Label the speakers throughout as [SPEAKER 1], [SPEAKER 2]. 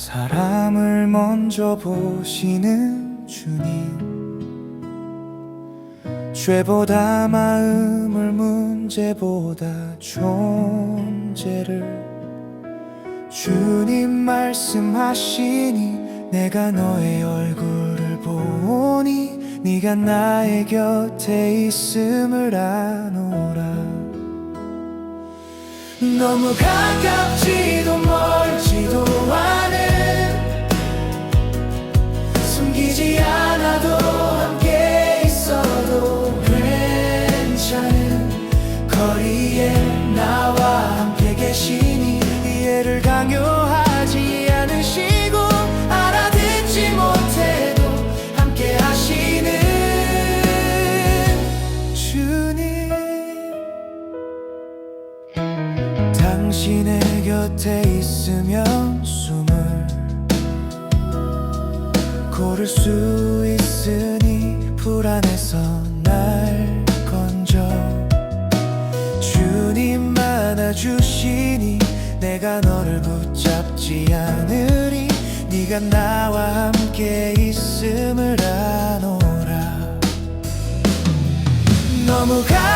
[SPEAKER 1] 사람을 먼저 보시는 주님. 죄보다 마음을 문제보다 존재를 주님 말씀하시니 내가 너의 얼굴을 보니 네가 나의 곁에 있음을 아노라. 너무 가깝지도 괜찮은 거리에 나와 함께 계시니 이해를 강요하지 않으시고 알아듣지 못해도 함께 하시는 주님. 당신의 곁에 있으면 숨을 고를 수 있으니 불안해서 주시니 내가 너를 붙잡지 않으리. 네가 나와 함께 있음을 아노라. 너무 가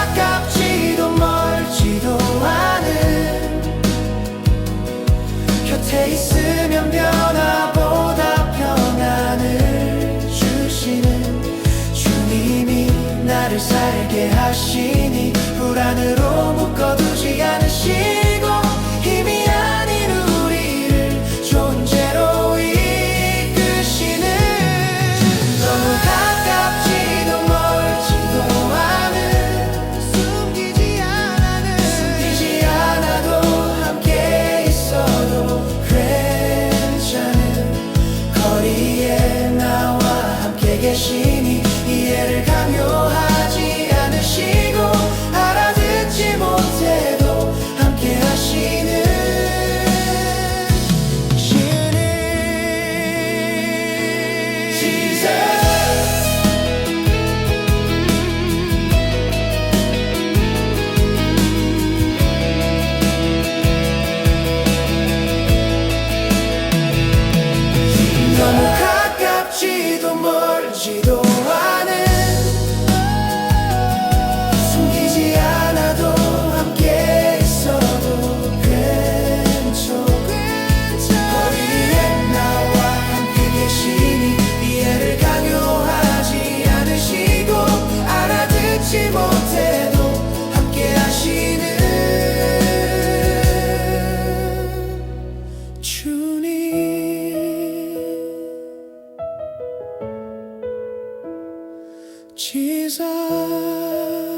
[SPEAKER 1] Jesus